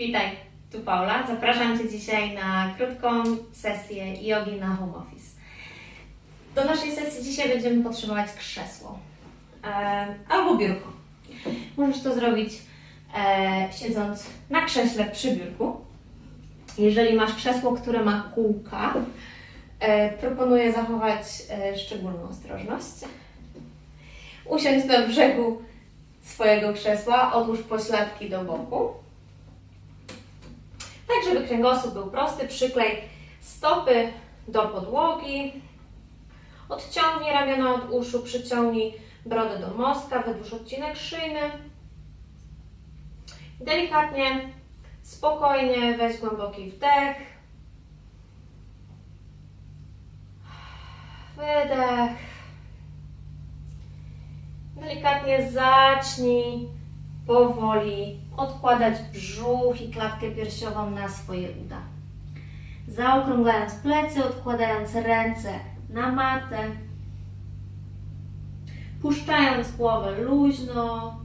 Witaj, tu Paula. Zapraszam Cię dzisiaj na krótką sesję jogi na home office. Do naszej sesji dzisiaj będziemy potrzebować krzesło e, albo biurko. Możesz to zrobić e, siedząc na krześle przy biurku. Jeżeli masz krzesło, które ma kółka, e, proponuję zachować e, szczególną ostrożność. Usiądź na brzegu swojego krzesła, odłóż pośladki do boku. Tak, żeby kręgosłup był prosty, przyklej stopy do podłogi. Odciągnij ramiona od uszu, przyciągnij brodę do mostka, wydłuż odcinek szyjny. Delikatnie, spokojnie weź głęboki wdech. Wydech. Delikatnie zacznij powoli odkładać brzuch i klatkę piersiową na swoje uda. Zaokrąglając plecy, odkładając ręce na matę, puszczając głowę luźno.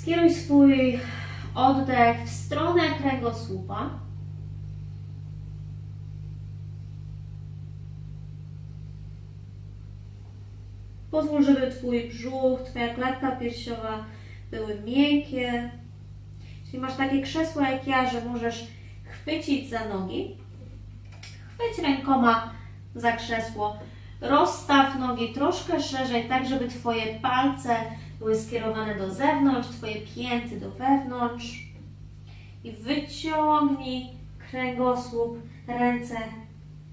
Skieruj swój oddech w stronę kręgosłupa. Pozwól, żeby Twój brzuch, Twoja klatka piersiowa były miękkie. Jeśli masz takie krzesło jak ja, że możesz chwycić za nogi, chwyć rękoma za krzesło, rozstaw nogi troszkę szerzej, tak żeby Twoje palce były skierowane do zewnątrz, Twoje pięty do wewnątrz i wyciągnij kręgosłup, ręce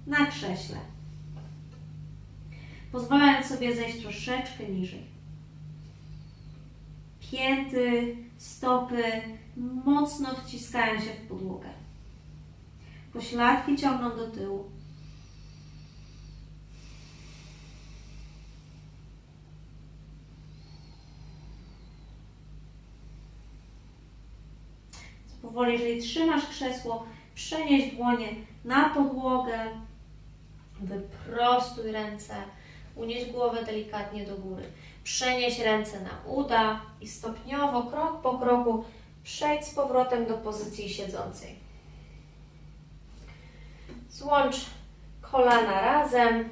na krześle. Pozwalając sobie zejść troszeczkę niżej. Pięty, stopy mocno wciskają się w podłogę. Pośladki ciągną do tyłu. Powoli, jeżeli trzymasz krzesło, przenieś dłonie na podłogę, wyprostuj ręce, unieś głowę delikatnie do góry. Przenieś ręce na uda i stopniowo, krok po kroku, przejdź z powrotem do pozycji siedzącej. Złącz kolana razem.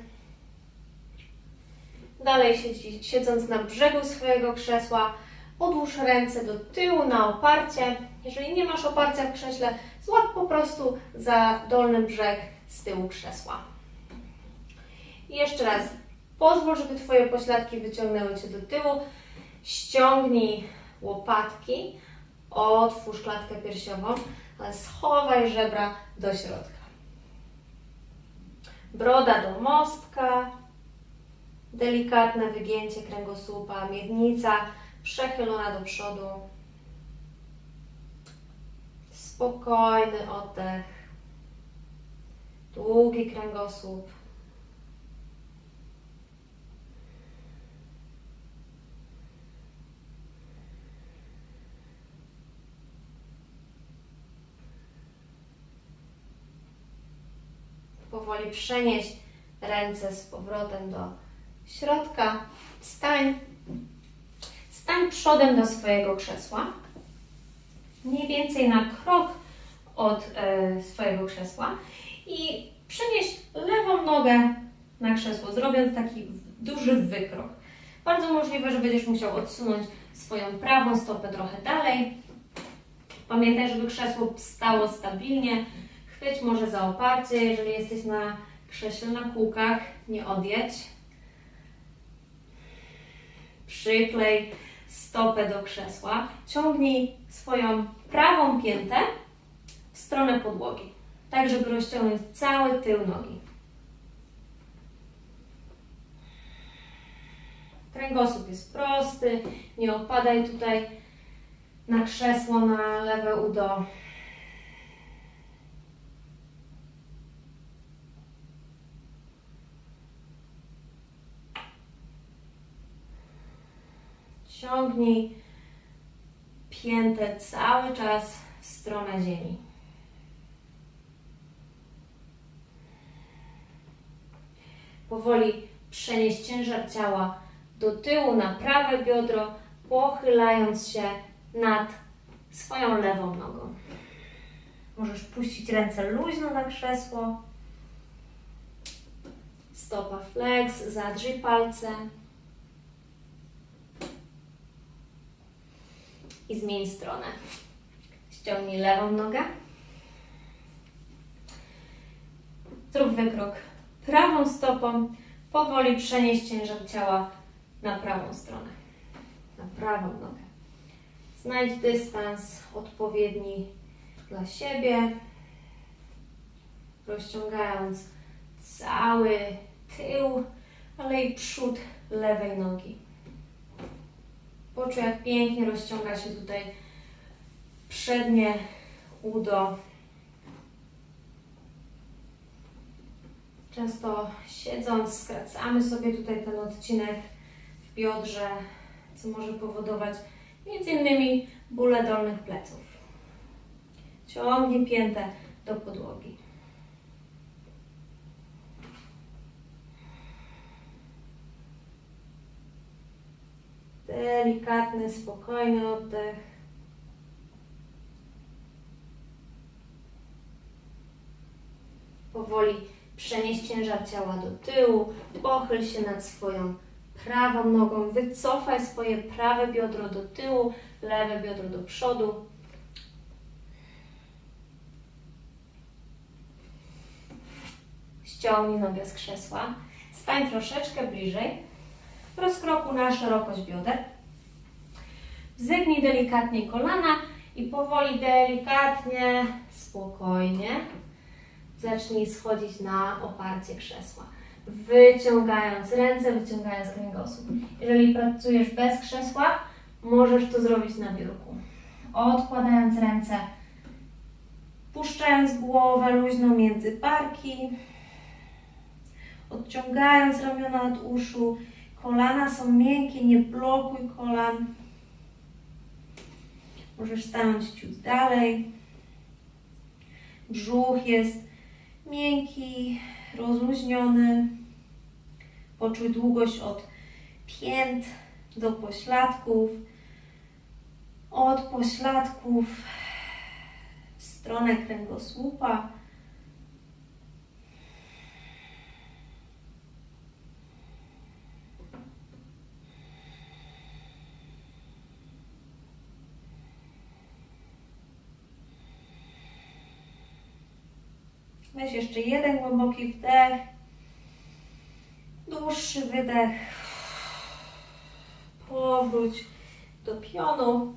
Dalej siedzi, siedząc na brzegu swojego krzesła, odłóż ręce do tyłu na oparcie. Jeżeli nie masz oparcia w krześle, złap po prostu za dolny brzeg z tyłu krzesła. I jeszcze raz, pozwól, żeby Twoje pośladki wyciągnęły Cię do tyłu. Ściągnij łopatki, otwórz klatkę piersiową, ale schowaj żebra do środka. Broda do mostka, delikatne wygięcie kręgosłupa, miednica przechylona do przodu. Spokojny oddech, długi kręgosłup. Powoli przenieś ręce z powrotem do środka. Stań. Stań przodem do swojego krzesła. Mniej więcej na krok od e, swojego krzesła. I przenieś lewą nogę na krzesło, zrobiąc taki duży wykrok. Bardzo możliwe, że będziesz musiał odsunąć swoją prawą stopę trochę dalej. Pamiętaj, żeby krzesło stało stabilnie. Chwyć może za oparcie, jeżeli jesteś na krześle na kółkach, nie odjedź. Przyklej stopę do krzesła. Ciągnij swoją prawą piętę w stronę podłogi, tak żeby rozciągnąć cały tył nogi. Kręgosłup jest prosty, nie opadaj tutaj na krzesło, na lewe udo. Ciągnij piętę cały czas w stronę ziemi. Powoli przenieść ciężar ciała do tyłu na prawe biodro, pochylając się nad swoją lewą nogą. Możesz puścić ręce luźno na krzesło. Stopa flex, zadrzyj palce. I zmień stronę. Ściągnij lewą nogę. Zrób wykrok prawą stopą. Powoli przenieść ciężar ciała na prawą stronę. Na prawą nogę. Znajdź dystans odpowiedni dla siebie, rozciągając cały tył, ale i przód lewej nogi. Poczuj, jak pięknie rozciąga się tutaj przednie udo. Często siedząc, skracamy sobie tutaj ten odcinek w biodrze, co może powodować między innymi bóle dolnych pleców. Ciągnij piętę do podłogi. Delikatny, spokojny oddech. Powoli przenieś ciężar ciała do tyłu, pochyl się nad swoją prawą nogą, wycofaj swoje prawe biodro do tyłu, lewe biodro do przodu. Ściągnij nogę z krzesła. Stań troszeczkę bliżej. W rozkroku na szerokość bioder. Wzygnij delikatnie kolana i powoli, delikatnie, spokojnie zacznij schodzić na oparcie krzesła. Wyciągając ręce, wyciągając kręgosłup. Jeżeli pracujesz bez krzesła, możesz to zrobić na biurku. Odkładając ręce, puszczając głowę luźno między barki, odciągając ramiona od uszu. Kolana są miękkie, nie blokuj kolan. Możesz stanąć ciut dalej. Brzuch jest miękki, rozluźniony. Poczuj długość od pięt do pośladków. Od pośladków w stronę kręgosłupa. Weź jeszcze jeden głęboki wdech. Dłuższy wydech. Powróć do pionu.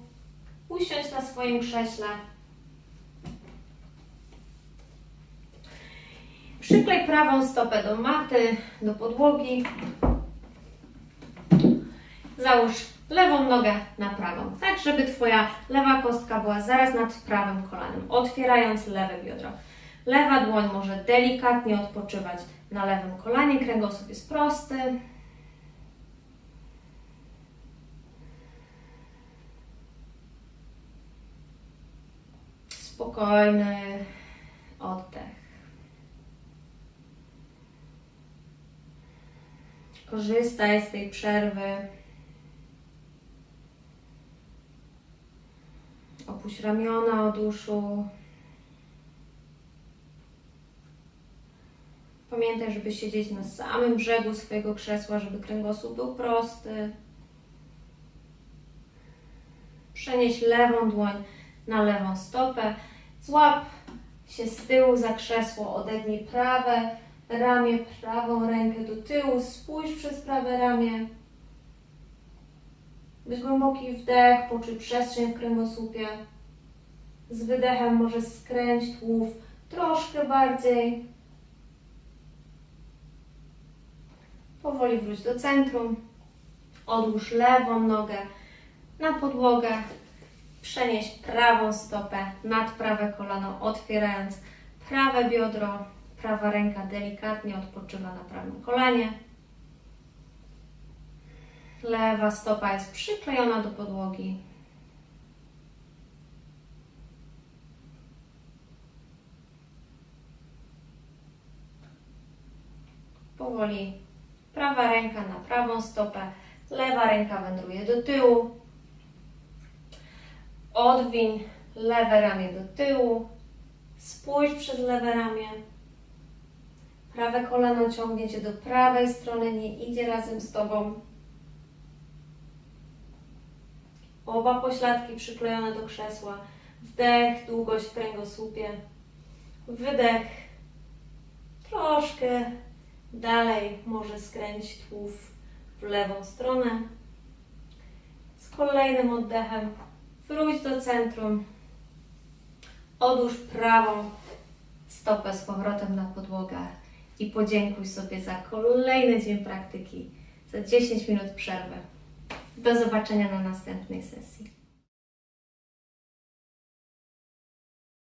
Usiądź na swoim krześle. Przyklej prawą stopę do maty, do podłogi. Załóż lewą nogę na prawą, tak żeby Twoja lewa kostka była zaraz nad prawym kolanem, otwierając lewe biodro. Lewa dłoń może delikatnie odpoczywać na lewym kolanie, kręgosłup jest prosty. Spokojny oddech. Korzystaj z tej przerwy. Opuść ramiona od uszu. Pamiętaj, żeby siedzieć na samym brzegu swojego krzesła, żeby kręgosłup był prosty. Przenieś lewą dłoń na lewą stopę. Złap się z tyłu za krzesło, odegnij prawe ramię, prawą rękę do tyłu, spójrz przez prawe ramię. Weź głęboki wdech, poczuj przestrzeń w kręgosłupie. Z wydechem może skręć tułów troszkę bardziej. Powoli wróć do centrum. Odłóż lewą nogę na podłogę. Przenieś prawą stopę nad prawe kolano, otwierając prawe biodro. Prawa ręka delikatnie odpoczywa na prawym kolanie. Lewa stopa jest przyklejona do podłogi. Powoli prawa ręka na prawą stopę, lewa ręka wędruje do tyłu. Odwiń lewe ramię do tyłu. Spójrz przez lewe ramię. Prawe kolano ciągnie Cię do prawej strony, nie idzie razem z Tobą. Oba pośladki przyklejone do krzesła. Wdech, długość w kręgosłupie. Wydech. Troszkę dalej może skręć tułów w lewą stronę. Z kolejnym oddechem wróć do centrum. Odłóż prawą stopę z powrotem na podłogę i podziękuj sobie za kolejny dzień praktyki, za 10 minut przerwy. Do zobaczenia na następnej sesji.